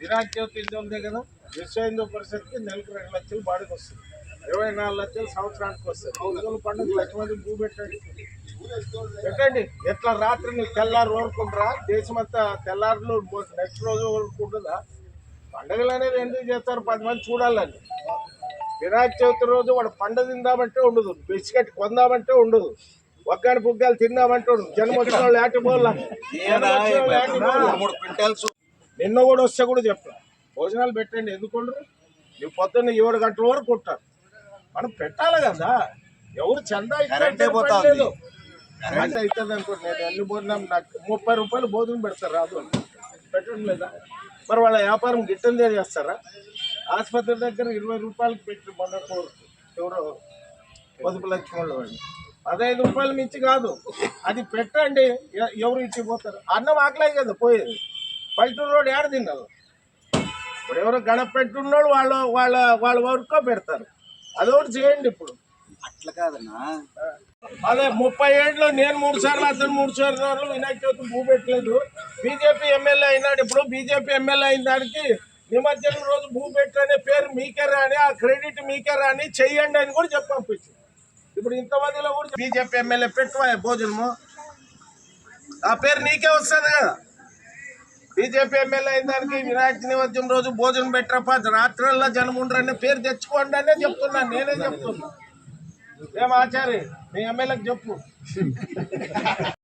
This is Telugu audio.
వినాయక చవితి ఇంటి ఉంది కదా? విశ్వ హిందూ పరిషత్కి నెలకు రెండు లక్షలు బాడీకి వస్తుంది. ఇరవై నాలుగు లక్షలు సంవత్సరానికి వస్తుంది. రోజుల పండుగ లక్ష మంది భూ పెట్టండి. పెట్టండి. ఎట్లా రాత్రి నీకు తెల్లారు ఊరుకుంటారా దేశమంతా తెల్లారులు నెక్స్ట్ రోజు ఊరుకుంటుందా పండుగలు అనేది ఎందుకు చేస్తారు? పది మంది చూడాలని వినాయక చవితి రోజు వాడు పండుగ తిందామంటే ఉండదు. బిస్కెట్ కొందామంటే ఉండదు. ఒక్కని పుగ్గాలు తిందామంటే ఉండదు. జన్మ వచ్చిన వాళ్ళు నిన్న కూడా వస్తే కూడా చెప్తా భోజనాలు పెట్టండి ఎందుకు ఉండరు నువ్వు పొద్దున్న ఏడు గంటల వరకు ఉంటారు. మనం పెట్టాలి కదా. ఎవరు చందా ఇస్తే కరెంటే అవుతుంది అనుకోండి నేను ఎన్ని భోజనం నాకు ముప్పై రూపాయలు భోజనం పెడతారు రాదు అని. పెట్టడం లేదా? మరి వాళ్ళ వ్యాపారం గిట్టందే చేస్తారా? ఆసుపత్రి దగ్గర ఇరవై రూపాయలకి పెట్టి మొన్న ఎవరో పొదుపు లక్ష్మణులు వాళ్ళు పదహైదు రూపాయలు మించి కాదు. అది పెట్టండి ఎవరు ఇచ్చి పోతారు అన్నం ఆకలే కదా పోయేది. పల్లెటూరు రోడ్ ఏడ తిన్నారు ఇప్పుడు ఎవరో గణప పెట్టున్నాడు వాళ్ళ వాళ్ళ వాళ్ళ వరకు పెడతారు. అదొకటి చేయండి ఇప్పుడు. అట్లా కాదన్నా. అదే ముప్పై ఏళ్ళు నేను మూడు సార్లు అతను మూడు సార్లు వినాయక చవితి భూ పెట్టలేదు. బీజేపీ ఎమ్మెల్యే అయినాడు ఇప్పుడు. బీజేపీ ఎమ్మెల్యే అయిన దానికి నిమజ్జనం రోజు భూ పెట్టనే పేరు మీకే రాని ఆ క్రెడిట్ మీకే రాని చెయ్యండి అని కూడా చెప్పి పంపించింది ఇప్పుడు ఇంతమందిలో కూడా బీజేపీ ఎమ్మెల్యే పెట్టువా భోజనము. ఆ పేరు నీకే వస్తుంది కదా. బీజేపీ ఎమ్మెల్యే అయిన వినాయక నిమజ్జనం రోజు భోజనం పెట్టరప్ప రాత్రుల్లో జనం ఉండరనే పేరు తెచ్చుకోండి అనే చెప్తున్నాను నేనే చెప్తున్నా. ఏం ఆచార్య మీ ఎమ్మెల్యేకి చెప్పు.